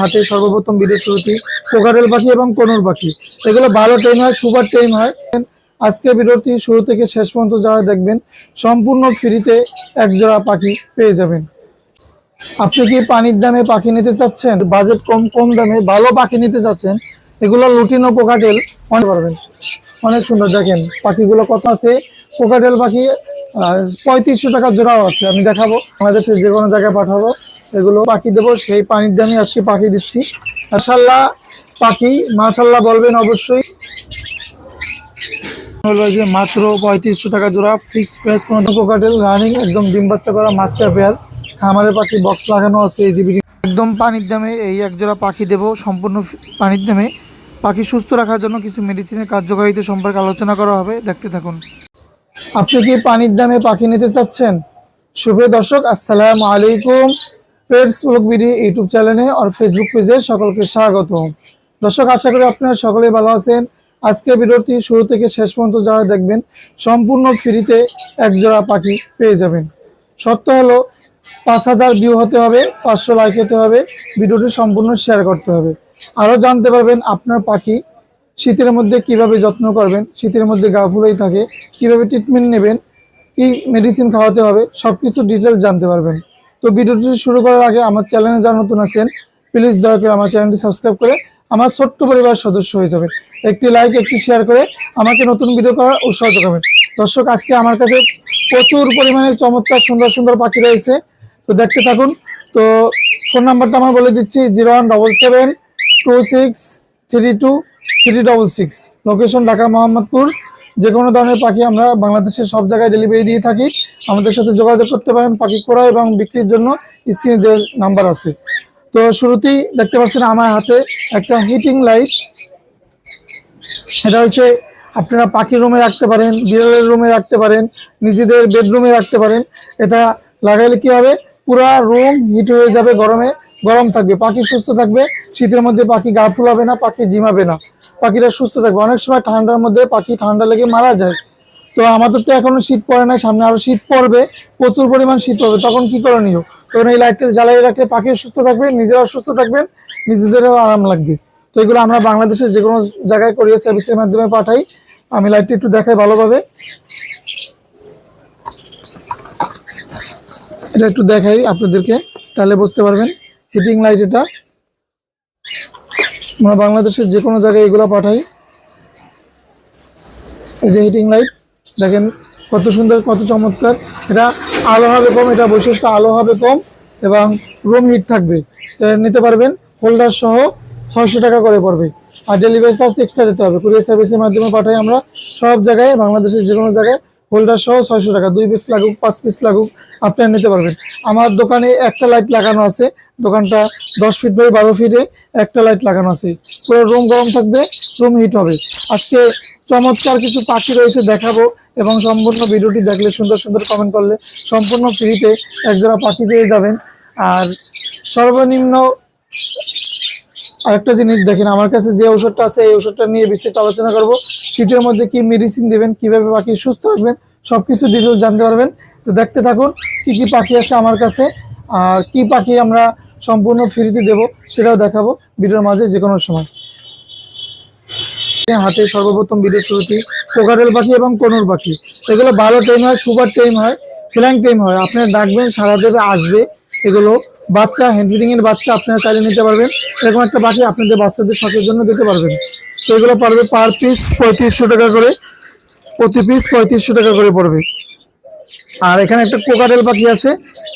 হাতে সর্বপ্রথম বিদেশ শুরুটি কোকারেল পাখি এবং কনুর পাখি। এগুলো ভালো টাইম হয়, সুপার টাইম হয়। আজকে ভিডিওটি শুরু থেকে শেষ পর্যন্ত যারা দেখবেন, সম্পূর্ণ ফ্রিতে এক জোড়া পাখি পেয়ে যাবেন। আপনি কি পানির দামে পাখি নিতে চাচ্ছেন? বাজেট কম কম দামে ভালো পাখি নিতে চাচ্ছেন? এগুলো লুটিনো পোকাটেল অনেক পারবেন। অনেক সুন্দর। দেখেন, পাখিগুলো কত আছে? পোকাটেল পাখি পঁয়ত্রিশশো টাকা জোড়াও আছে, আমি দেখাবো। বাংলাদেশের যে কোনো জায়গায় পাঠাবো। এগুলো পাখি দেবো, সেই পানির দামে আজকে পাখি দিচ্ছি। মাসাল্লাহ পাখি মাসাল্লাহ বলবেন অবশ্যই। যে মাত্র পঁয়ত্রিশশো টাকা জোড়া ফিক্স প্রাইস কোনো পোকাটেল রানিং একদম ডিম বাচ্চা করা মাস্টার পেয়ার খামারের পাখি বক্স লাগানো আছে, এই জিবি একদম পানির দামে এই এক জোড়া পাখি দেব, সম্পূর্ণ পানির দামে। পাখি সুস্থ রাখার জন্য কিছু মেডিসিনের কার্যকারিতা সম্পর্কে আলোচনা করা হবে, দেখতে থাকুন। আপনি কি পানির দামে পাখি নিতে চাচ্ছেন? শুভ দর্শক, আসসালামু আলাইকুম। পেটস ব্লগ বিডি ইউটিউব চ্যানেলে আর ফেসবুক পেজে সকলকে স্বাগত দর্শক, আশা করি আপনারা সকলেই ভালো আছেন। আজকে ভিডিওটি শুরু থেকে শেষ পর্যন্ত যারা দেখবেন, সম্পূর্ণ ফ্রিতে এক জোড়া পাখি পেয়ে যাবেন। সত্য হলো, পাঁচ হাজার ভিউ হতে হবে, পাঁচশো লাইক হতে হবে, ভিডিওটি সম্পূর্ণ শেয়ার করতে হবে। আরও জানতে পারবেন আপনার পাখি শীতের মধ্যে কীভাবে যত্ন করবেন, শীতের মধ্যে গা ফুলেই থাকে, কীভাবে ট্রিটমেন্ট নেবেন, কি মেডিসিন খাওয়াতে হবে সব কিছু ডিটেলস জানতে পারবেন। তো ভিডিওটি শুরু করার আগে আমার চ্যানেলে যারা নতুন আছেন প্লিজ দয়া করে আমার চ্যানেলটি সাবস্ক্রাইব করে আমার ছোট্ট পরিবার সদস্য হয়ে যাবেন। একটি লাইক একটি শেয়ার করে আমাকে নতুন ভিডিও করার উৎসাহ যোগাবেন। দর্শক, আজকে আমার কাছে প্রচুর পরিমাণে চমৎকার, সুন্দর সুন্দর পাখি রয়েছে। তো দেখতে থাকুন। তো ফোন নাম্বারটা আমার বলে দিচ্ছি zero one double seven two six three two three double six location Dhaka Mohammadpur যে কোনো ধরনের পাখি আমরা বাংলাদেশের সব জায়গায় ডেলিভারি দিয়ে থাকি। আমাদের সাথে যোগাযোগ করতে পারেন পাখি ক্রয় এবং বিক্রির জন্য স্ক্রিনে দেওয়ার নাম্বার আছে। তো শুরুতেই দেখতে পাচ্ছেন আমার হাতে একটা হিটিং লাইট এটা হচ্ছে আপনারা পাখির রুমে রাখতে পারেন, বিড়ালের রুমে রাখতে পারেন, নিজেদের বেডরুমে রাখতে পারেন। এটা লাগাইলে কি হবে? পুরা রুম হিট হয়ে যাবে গরমে। গরম থাকবে, পাখি সুস্থ থাকবে, শীতের মধ্যে পাখি গা ফুলাবে না, পাখি জিমাবে না। পাখিরা সুস্থ থাকবে। অনেক সময় ঠান্ডার মধ্যে পাখি ঠান্ডা লেগে মারা যায়। তো আমাদের তো এখনও শীত পড়ে নাই, সামনে আরও শীত পড়বে, প্রচুর পরিমাণ শীত পড়বে। তখন কি করণীয়? তখন এই লাইটটা জ্বালিয়ে রাখলে পাখিও সুস্থ থাকবে, নিজেরাও সুস্থ থাকবেন, নিজেদেরও আরাম লাগবে। তো এগুলো আমরা বাংলাদেশের যে কোনো জায়গায় কোরিয়ার সার্ভিসের মাধ্যমে পাঠাই। আমি লাইটটা একটু দেখাই ভালোভাবে। এটা একটু দেখাই আপনাদেরকে, তাহলে বুঝতে পারবেন। হিটিং লাইট এটা। আমরা বাংলাদেশের যে কোনো জায়গায় এগুলো পাঠাই। এই যে হিটিং লাইট দেখেন কত সুন্দর, কত চমৎকার। এটা আলো হবে কম, এটা বৈশিষ্ট্য আলো হবে কম এবং রুম হিট থাকবে। নিতে পারবেন হোল্ডার সহ ছয়শো টাকা করে পড়বে। আর ডেলিভারি চার্জ এক্সট্রা দিতে হবে। কুরিয়ার সার্ভিসের মাধ্যমে পাঠাই আমরা। সব জায়গায়, বাংলাদেশের যে কোনো জায়গায় হোল্ডার সহ ছয়শো টাকা। দুই পিস লাগুক, পাঁচ পিস লাগুক আপনারা নিতে পারবেন। আমার দোকানে একটা লাইট লাগানো আছে। দোকানটা দশ ফিট বাই বারো ফিটে একটা লাইট লাগানো আছে। পুরো রুম গরম থাকবে রুম হিট হবে। আজকে চমৎকার কিছু পাখি রয়েছে দেখাবো এবং সম্পূর্ণ ভিডিওটি দেখলে সুন্দর সুন্দর কমেন্ট করলে সম্পূর্ণ ফ্রিতে একজোড়া পাখি পেয়ে যাবেন। আর সর্বনিম্ন আরেকটা জিনিস দেখেন, আমার কাছে যে ওষুধটা আছে, এই ওষুধটা নিয়ে বিস্তারিত আলোচনা করব। শীতের মধ্যে কি মেডিসিন দেবেন, কীভাবে পাখি সুস্থ রাখবেন সবকিছু ডিটেল জানতে পারবেন। তো দেখতে থাকুন কি কি পাখি আছে আমার কাছে। আর কি পাখি আমরা সম্পূর্ণ ফ্রিতে দেব, সেটাও দেখাবো ভিডিওর মাঝে যে কোনো সময় হাতে সর্বপ্রথম বিদেশ শুরুটি কোকারেল পাখি এবং কনুর পাখি। এগুলো ভালো টাইম হয়, সুপার টাইম হয় ফ্ল্যাং টাইম হয়। আপনারা ডাকবেন, সারা দেবে আসবে এগুলো। বাচ্চা হ্যান্ডফিডিং এর বাচ্চা আপনারা চাইলে নিতে পারবেন। এরকম একটা পাখি আপনাদের বাচ্চাদের শখের জন্য দিতে পারবেন। তো এগুলো পারবে পার পিস পঁয়ত্রিশশো টাকা করে। প্রতি পিস পঁয়ত্রিশশো টাকা করে পড়বে। আর এখানে একটা কোকারেল পাখি আছে,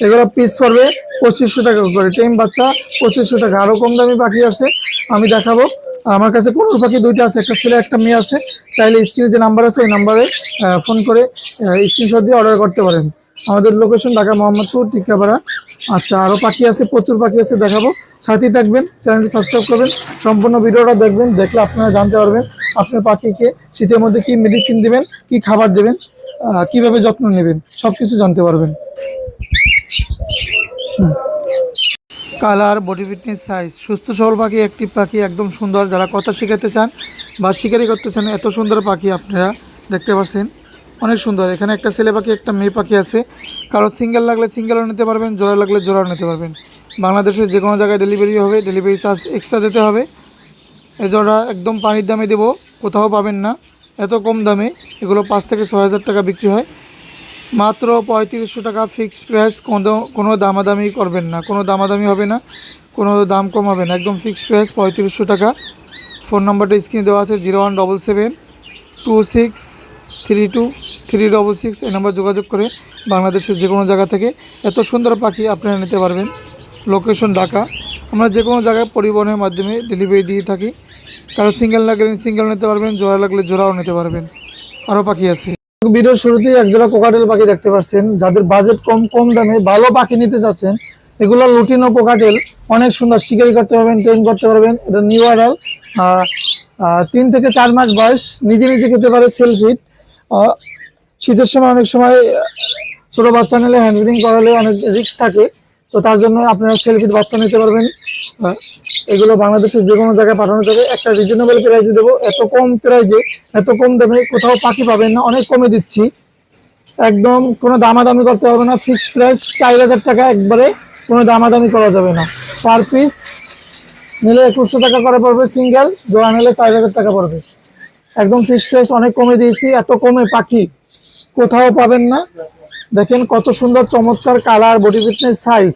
এগুলো পিস পড়বে পঁচিশশো টাকা করে। টেম বাচ্চা, পঁচিশশো টাকা। আরও কম দামি পাখি আছে, আমি দেখাবো। আমার কাছে কোনোর পাখি দুইটা আছে, একটা ছেলে, একটা মেয়ে আছে। চাইলে স্ক্রিনে যে নাম্বার আছে, ওই নাম্বারে ফোন করে স্ক্রিনশট দিয়ে অর্ডার করতে পারেন। আমাদের লোকেশন ঢাকা মোহাম্মদপুর টিকাপাড়া আচ্ছা আরও পাখি আছে, প্রচুর পাখি আছে, দেখাবো। সাথেই থাকবেন, চ্যানেলটি সাবস্ক্রাইব করবেন, সম্পূর্ণ ভিডিওটা দেখবেন, দেখলে আপনারা জানতে পারবেন আপনার পাখিকে শীতের মধ্যে কি মেডিসিন দেবেন, কি খাবার দেবেন কীভাবে যত্ন নেবেন সব কিছু জানতে পারবেন। কালার বডি ফিটনেস সাইজ সুস্থ সবল পাখি, একটি পাখি একদম সুন্দর। যারা কথা শেখাতে চান বা শিকারি করতে চান, এত সুন্দর পাখি আপনারা দেখতে পাচ্ছেন অনেক সুন্দর। এখানে একটা ছেলে পাখি, একটা মেয়ে পাখি আছে। কারও সিঙ্গেল লাগলে সিঙ্গেলও নিতে পারবেন, জোড়া লাগলে জোড়াও নিতে পারবেন। বাংলাদেশের যে কোনো জায়গায় ডেলিভারি হবে ডেলিভারি চার্জ এক্সট্রা দিতে হবে। এ জোড়া একদম পানির দামে দেবো, কোথাও পাবেন না। এত কম দামে, এগুলো পাঁচ থেকে ছয় হাজার টাকা বিক্রি হয়। মাত্র পঁয়ত্রিশশো টাকা ফিক্সড প্রাইস কোনো কোনো দামাদামি করবেন না। কোনো দামাদামি হবে না, কোনো দাম কম হবে না। একদম ফিক্সড প্রাইস পঁয়ত্রিশশো টাকা। ফোন নাম্বারটা স্ক্রিনে দেওয়া আছে zero one double seven two six three two three double six এই নাম্বার যোগাযোগ করে বাংলাদেশের যে কোনো জায়গা থেকে এত সুন্দর পাখি আপনারা নিতে পারবেন। লোকেশন ঢাকা। আমরা যে কোনো জায়গায় পরিবহনের মাধ্যমে ডেলিভারি দিয়ে থাকি। কারও সিঙ্গেল লাগলে সিঙ্গেল নিতে পারবেন, জোড়া লাগলে জোড়াও নিতে পারবেন। আরও পাখি আছে। ভিডিওর শুরুতেই একজোড়া কোকাটেল পাখি দেখতে পাচ্ছেন। যাদের বাজেট কম কম দামে ভালো পাখি নিতে চাচ্ছেন, এগুলো লুটিনো কোকাটেল। অনেক সুন্দর শিকারি করতে পারবেন ট্রেন করতে পারবেন। এটা নিউ আডাল তিন থেকে চার মাস বয়স, নিজে নিজে খেতে পারে সেলফিট শীতের সময় অনেক সময় ছোট বাচ্চা নিলে হ্যান্ড ফিডিং করালে অনেক রিস্ক থাকে। তো তার জন্য আপনারা সেলফিট বাচ্চা নিতে পারবেন। এগুলো বাংলাদেশের যে কোনো জায়গায় পাঠানো যাবে। একটা রিজনেবল প্রাইসে দেবো। এত কম প্রাইজে এত কম দামে কোথাও পাখি পাবেন না। অনেক কমে দিচ্ছি। একদম কোনো দামাদামি করতে হবে না। ফিক্সড প্রাইস চার হাজার টাকা একবারে কোনো দামাদামি করা যাবে না। পার পিস নিলে একুশশো টাকা করে পড়বে। সিঙ্গেল জোড়া নিলে চার হাজার টাকা পড়বে। একদম ফিক্সড প্রাইস অনেক কমে দিয়েছি, এত কমে পাখি কোথাও পাবেন না। দেখেন কত সুন্দর চমৎকার কালার বডি ফিটনেস সাইজ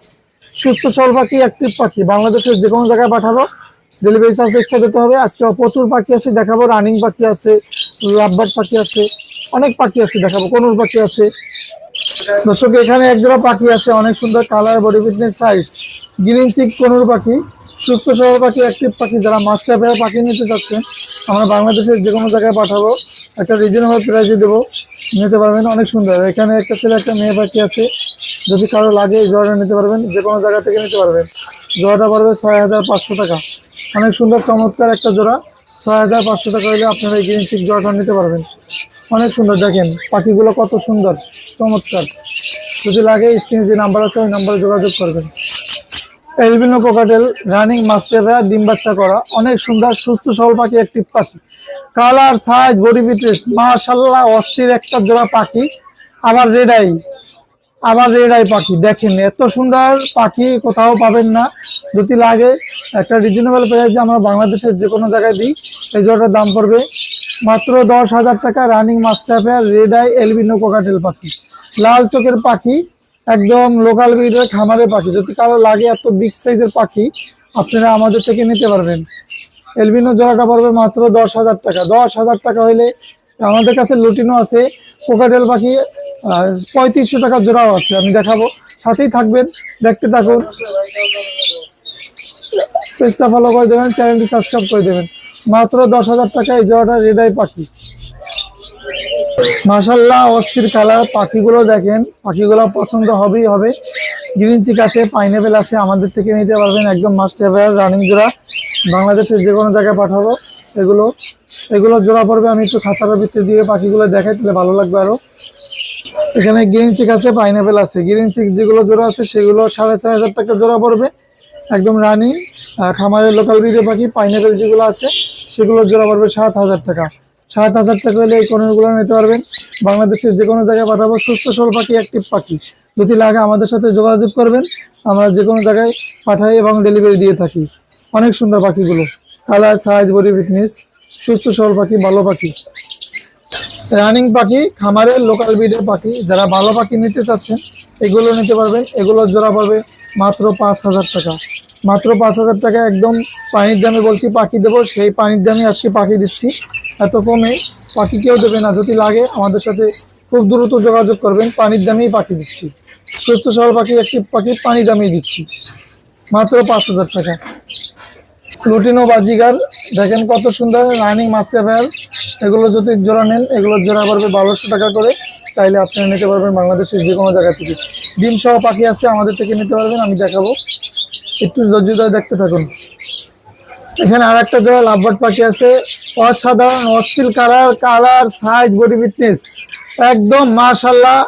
সুস্থ সবল পাখি অ্যাক্টিভ পাখি। বাংলাদেশের যে কোনো জায়গায় পাঠাবো ডেলিভারি চার্জ এক্সট্রা দিতে হবে। আজকে প্রচুর পাখি আছে, দেখাবো। রানিং পাখি আছে লাভবার্ড পাখি আছে, অনেক পাখি আছে, দেখাবো। কোনুর পাখি আছে। দর্শক, এখানে একজোড়া পাখি আছে, অনেক সুন্দর colour body fitness size green cheek conure পাখি। সুস্থ সবল পাখি অ্যাক্টিভ পাখি, যারা মাস্টার পেয়ার পাখি নিতে চাচ্ছেন, আমরা বাংলাদেশের যে কোনো জায়গায় পাঠাবো। একটা রিজনেবল প্রাইসে দেবো। নিতে পারবেন, অনেক সুন্দর। এখানে একটা ছেলে, একটা মেয়ে পাখি আছে। যদি কারও লাগে এই জোড়াটা নিতে পারবেন যে কোনো জায়গা থেকে নিতে পারবেন। জোড়াটা পড়বে ছয় হাজার পাঁচশো টাকা। অনেক সুন্দর, চমৎকার একটা জোড়া। ছয় হাজার পাঁচশো টাকা হলে আপনারা এই গ্রিন চিক জোড়াটা নিতে পারবেন। অনেক সুন্দর, দেখেন, পাখিগুলো কত সুন্দর, চমৎকার। যদি লাগে স্ক্রিনে যে নাম্বার আছে, ওই নাম্বারে যোগাযোগ করবেন। এলবিনো কোকাটেল, রানিং মাস্টাররা, ডিম বাচ্চা করা, অনেক সুন্দর, সুস্থ সবল পাখি একটি পাখি। কালার, সাইজ, বডি ফিটনেস মাশাল্লাহ অস্থির একটা জোড়া পাখি। আবার রেড আই আবার রেড আই পাখি, দেখেন, এত সুন্দর পাখি, কোথাও পাবেন না, যদি লাগে, একটা রিজনেবল প্রাইসে আমরা বাংলাদেশের যে কোনো জায়গায় দিই, এই জোড়াটার দাম পড়বে মাত্র দশ হাজার টাকা, running master red eye albino cockatiel পাখি। লাল চোখের পাখি একদম লোকাল ব্রিডের খামারের পাখি। যদি কারও লাগে এত বিগ সাইজের পাখি, আপনারা আমাদের থেকে নিতে পারবেন। এলবিনো জোড়াটা পড়বে মাত্র দশ হাজার টাকা। দশ হাজার টাকা হইলে আমাদের কাছে লুটিনো আছে। কোকাটেল পাখি পঁয়ত্রিশশো টাকা জোড়াও আছে। আমি দেখাবো। সাথেই থাকবেন, দেখতে থাকুন। পেজটা ফলো করে দেবেন চ্যানেলটি সাবস্ক্রাইব করে দেবেন। মাত্র দশ হাজার টাকা এই জোড়াটা রেডাই পাখি। মাশাল্লাহ অস্থির কালার। পাখিগুলো দেখেন, পাখিগুলো পছন্দ হবেই হবে। গ্রিন চিক আছে পাইনাপেল আছে, আমাদের থেকে নিতে পারবেন একদম মাস্ট রানিং জোড়া। বাংলাদেশের যে কোনো জায়গায় পাঠাবো। এগুলো এগুলো জোড়া পড়বে, আমি একটু খাঁচার ভিতরে দিয়ে পাখিগুলো দেখাই, তাহলে ভালো লাগবে আরও। এখানে গ্রিন চিক আছে পাইনাপেল আছে। গ্রিন চিক যেগুলো জোড়া আছে, সেগুলো সাড়ে ছয় হাজার টাকা জোড়া পড়বে। একদম রানিং খামারের লোকাল ব্রিডের পাখি পাইনাপেল যেগুলো আছে, সেগুলো জোড়া পড়বে সাত হাজার টাকা। সাত হাজার টাকা হলে এই কোনোগুলো নিতে পারবেন। বাংলাদেশের যে কোনো জায়গায় পাঠাবো, সুস্থ সবল পাখি অ্যাক্টিভ পাখি। যদি লাগে আমাদের সাথে যোগাযোগ করবেন, আমরা যে কোনো জায়গায় পাঠাই এবং ডেলিভারি দিয়ে থাকি। অনেক সুন্দর পাখিগুলো। কালার সাইজ বডি ফিটনেস সুস্থ সবল পাখি, ভালো পাখি। রানিং পাখি খামারের লোকাল ব্রিডের পাখি। যারা ভালো পাখি নিতে চাচ্ছেন, এগুলো নিতে পারবেন। এগুলো জোড়া পড়বে মাত্র পাঁচ হাজার টাকা। মাত্র পাঁচ হাজার টাকা একদম পানির দামে বলছি, পাখি দেবো। সেই পানির দামে আজকে পাখি দিচ্ছি। এত কমে পাখি কেউ দেবে না। যদি লাগে, আমাদের সাথে খুব দ্রুত যোগাযোগ করবেন। পানির দামেই পাখি দিচ্ছি। সুস্থ সবল পাখি, একটি পাখি পানি দামেই দিচ্ছি। মাত্র পাঁচ হাজার টাকা। লুটিনো বাজিগার, দেখেন কত সুন্দর রানিং মাস্টার ফেয়ার এগুলো যদি জোড়া নেন এগুলো জোড়া পড়বে বারোশো টাকা করে। তাইলে আপনারা নিতে পারবেন বাংলাদেশের যে কোনো জায়গা থেকে। ডিম সহ পাখি আছে আমাদের থেকে নিতে পারবেন, আমি দেখাবো। একটু ধৈর্য দেখতে থাকুন। এখানে আর একটা জোড়া লাভবার্ড পাখি আছে। অসাধারণ অস্থির colour colour size body fitness একদম মাশাল্লাহ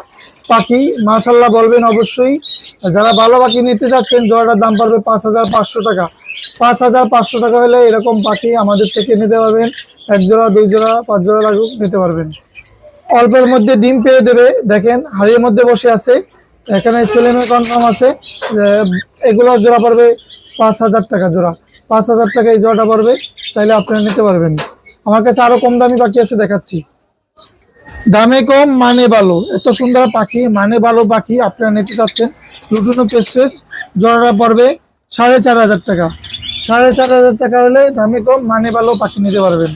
পাখি। মাশাল্লাহ বলবেন অবশ্যই। যারা ভালো পাখি নিতে চাচ্ছেন, জোড়াটার দাম পড়বে পাঁচ হাজার পাঁচশো টাকা। পাঁচ হাজার পাঁচশো টাকা হলে এরকম পাখি আমাদের থেকে নিতে পারবেন। এক জোড়া, দুই জোড়া, পাঁচ জোড়া লাগুক, নিতে পারবেন। অল্পের মধ্যে ডিম পেয়ে দেবে। দেখেন, হাড়ির মধ্যে বসে আছে। এখানে ছেলে মেয়ে কনফার্ম আছে এগুলো জোড়া পড়বে পাঁচ হাজার টাকা জোড়া। পাঁচ হাজার টাকা এই জোড়াটা পড়বে, চাইলে আপনারা নিতে পারবেন। আমার কাছে আরও কম দামি পাখি আছে, দেখাচ্ছি। দামে কম মানে ভালো। এত সুন্দর পাখি মানে ভালো পাখি আপনারা নিতে চাচ্ছেন। লুটুনো পেস্টেজ জোড়াটা পড়বে সাড়ে চার হাজার টাকা। সাড়ে চার হাজার টাকা হলে দামে কম মানে ভালো পাখি নিতে পারবেন।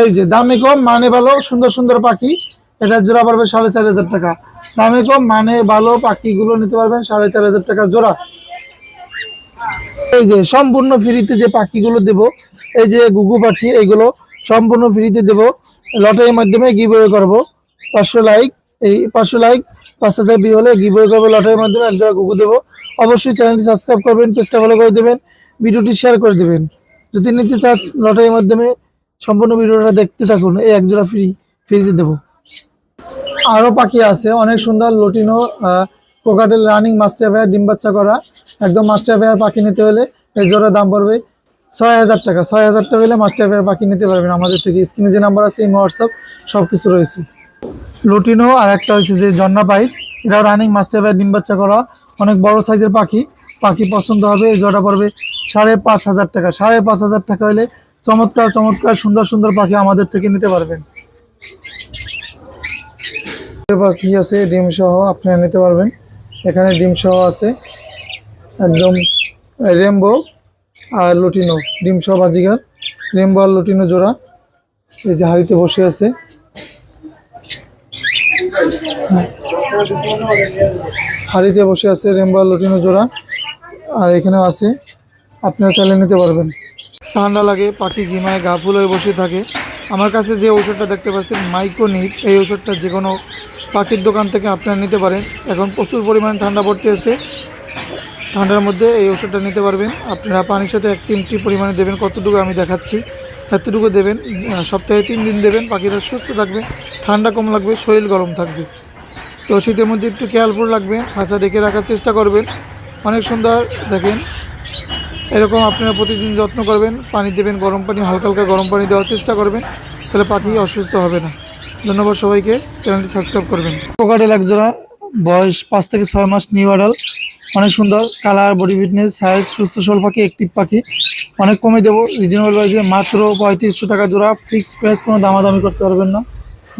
এই যে, দামে কম মানে ভালো, সুন্দর সুন্দর পাখি। এটা জোড়া পড়বে সাড়ে চার হাজার টাকা। দামে কম মানে ভালো পাখিগুলো নিতে পারবেন সাড়ে চার হাজার টাকা জোড়া। এই যে সম্পূর্ণ ফ্রিতে যে পাখিগুলো দেব, এই যে গুগু পাখি এইগুলো সম্পূর্ণ ফ্রিতে দেব। লটারির মাধ্যমে গিভওয়ে করব। পাঁচশো লাইক এই পাঁচশো লাইক পাঁচ হাজার বি হলে গিভওয়ে করব, লটারির মাধ্যমে এক জায়গা গুগু দেবো। অবশ্যই চ্যানেলটি সাবস্ক্রাইব করবেন পেজটা ফলো করে দেবেন, ভিডিওটি শেয়ার করে দেবেন। যদি নিতে চান লটারির মাধ্যমে সম্পূর্ণ ভিডিওটা দেখতে থাকুন, এই এক জোড়া ফ্রি ফ্রিতে দেবো। আরও পাখি আছে, অনেক সুন্দর লটিনো কোকাটেল রানিং মাস্টার ভেয়ার ডিম বাচ্চা করা, একদম মাস্টার ভেয়ার পাখি নিতে হলে এই জোড়া দাম পড়বে ছয় হাজার টাকা। ছয় হাজার টাকা হলে মাস্টার ভেয়ার পাখি নিতে পারবেন। আমাদের থেকে স্ক্রিনে যে নাম্বার আছে এই হোয়াটসঅ্যাপ সব কিছু রয়েছে। লুটিনো আর একটা হয়েছে যে জন্না পাইপ এটাও রানিং মাস্টার ভেয়ার ডিম বাচ্চা করা, অনেক বড় সাইজের পাখি। পাখি পছন্দ হবে, এই জোড়া পড়বে সাড়ে পাঁচ হাজার টাকা। সাড়ে পাঁচ হাজার টাকা হলে চমৎকার চমৎকার, সুন্দর সুন্দর পাখি আমাদের থেকে নিতে পারবেন। পাখি আছে, ডিম সহ আপনারা নিতে পারবেন। এখানে ডিম সহ আছে, একদম রেমবো আর লুটিনো, ডিম সহ বাজিগার রেমবো আর লুটিনো জোড়া, এই যে হাড়িতে বসে আছে। হাড়িতে বসে আছে রেমবো আর লুটিনো জোড়া, আর এখানেও আছে, আপনারা চাইলে নিতে পারবেন। ঠান্ডা লাগে, পাখি জিমায় গা ফুল হয়ে বসে থাকে। আমার কাছে যে ঔষধটা দেখতে পাচ্ছেন মাইকোনিট এই ঔষধটা যে কোনো পাখির দোকান থেকে আপনারা নিতে পারেন। এখন প্রচুর পরিমাণে ঠান্ডা পড়তে আছে। ঠান্ডার মধ্যে এই ওষুধটা নিতে পারবেন। আপনারা পানির সাথে এক চিমটি পরিমাণে দেবেন। কতটুকু আমি দেখাচ্ছি। এতটুকু দেবেন। সপ্তাহে তিন দিন দেবেন। পাখিরা সুস্থ থাকবে। ঠান্ডা কম লাগবে, শরীর গরম থাকবে। তো শীতের মধ্যে একটু কেয়ারফুল রাখবেন খাঁচা ডেকে রাখার চেষ্টা করবেন। অনেক সুন্দর, দেখেন। এরকম আপনারা প্রতিদিন যত্ন করবেন। পানি দেবেন গরম পানি, হালকা হালকা গরম পানি দেওয়ার চেষ্টা করবেন। তাহলে পাখি অসুস্থ হবে না। ধন্যবাদ সবাইকে। চ্যানেলটি সাবস্ক্রাইব করবেন। কোকাটেল এক জোড়া, বয়স পাঁচ থেকে ছয় মাস, নিউ অ্যাডাল। অনেক সুন্দর, কালার, বডি ফিটনেস সাইজ সুস্থ সল পাখি একটিভ পাখি। অনেক কমে দেবো রিজনেবল প্রাইসে মাত্র পঁয়ত্রিশশো টাকা জোড়া। ফিক্স প্রাইস কোনো দামাদামি করতে পারবেন না।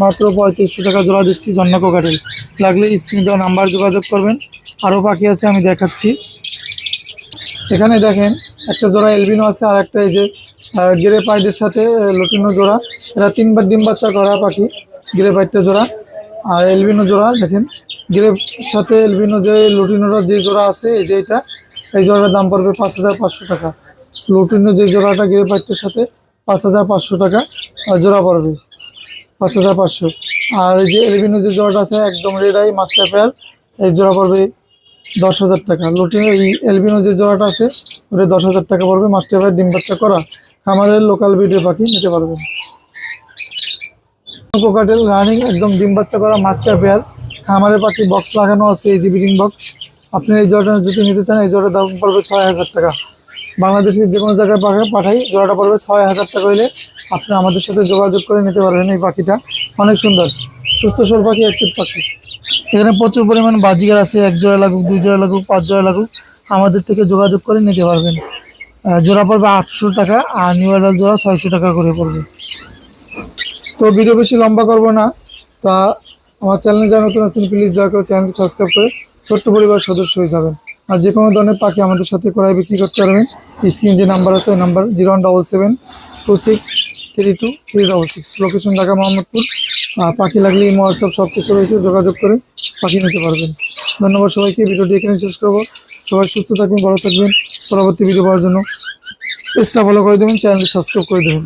মাত্র পঁয়ত্রিশশো টাকা জোড়া দিচ্ছি জন্না কোকাটেল। লাগলে স্ক্রিন দেওয়া নাম্বার যোগাযোগ করবেন। আরও পাখি আছে, আমি দেখাচ্ছি। এখানে দেখেন, একটা জোড়া এলবিনো আছে আর একটা এই যে গিরে পাইডের সাথে লটিনো জোড়া। এরা তিনবার ডিম বাচ্চা করা পাখি। গিরে পাইডটা জোড়া আর এলবিনো জোড়া, দেখেন গিরের সাথে এলবিনো যে লটিনোটা যে জোড়া আছে, এই যে এটা, এই জোড়াটার দাম পড়বে পাঁচ হাজার পাঁচশো টাকা। লটিনো যে জোড়াটা গিরে পাইডটার সাথে পাঁচ হাজার পাঁচশো টাকা জোড়া পড়বে পাঁচ হাজার পাঁচশো। আর এই যে এলবিনো যে জোড়াটা আছে, একদম রেডাই মাস্টার পেয়ার এই জোড়া পড়বে দশ হাজার টাকা। লুটিনো, এই এলবিনো যে জোড়াটা আছে, ওটা দশ হাজার টাকা পড়বে মাস্টার ভাই ডিম বাচ্চা করা। খামারের লোকাল বিডের পাখি নিতে পারবেন। কোকাটেল রানিং একদম ডিম বাচ্চা করা মাস্টার পেয়ার খামারের পাখি বক্স লাগানো আছে এই ব্রিডিং বক্স আপনি এই জোড়াটা যদি নিতে চান, এই জোড়ার দাম পড়বে ছয় হাজার টাকা। বাংলাদেশের যে কোনো জায়গায় পাখা পাঠাই, জোড়াটা পড়বে ছয় হাজার টাকা হইলে আপনি আমাদের সাথে যোগাযোগ করে নিতে পারবেন এই পাখিটা। অনেক সুন্দর। সুস্থ সল পাখি একটি পাখি। এখানে প্রচুর পরিমাণ বাজিগার আছে, এক জোড়া লাগুক, দুই জোড়া লাগুক, পাঁচ জোড়া লাগুক, আমাদের থেকে যোগাযোগ করে নিতে পারবেন। জোড়া পড়বে আটশো টাকা, আর নিউ জোড়া ছয়শো টাকা করে পড়বে। তো ভিডিও বেশি লম্বা করব না। তা আমার চ্যানেলে যারা নতুন আছেন প্লিজ দয়া করে চ্যানেলটি সাবস্ক্রাইব করে ছোট্ট পরিবার সদস্য হয়ে যাবেন। আর যে কোনো ধরনের পাখি আমাদের সাথে করাই বিক্রি করতে পারবেন, স্ক্রিন যে নাম্বার আছে, ওই number zero one double seven two six three two three double six location Dhaka Mohammadpur. পাখি লাগলে ইমো হোয়াটসঅ্যাপ সব কিছু রয়েছে, যোগাযোগ করে পাখি নিতে পারবেন। ধন্যবাদ সবাইকে, ভিডিওটি এখানে শেষ করব। সবাই সুস্থ থাকবেন ভালো থাকবেন। পরবর্তী ভিডিও পাওয়ার জন্য পেজটা ফলো করে দেবেন, চ্যানেলটি সাবস্ক্রাইব করে দেবেন।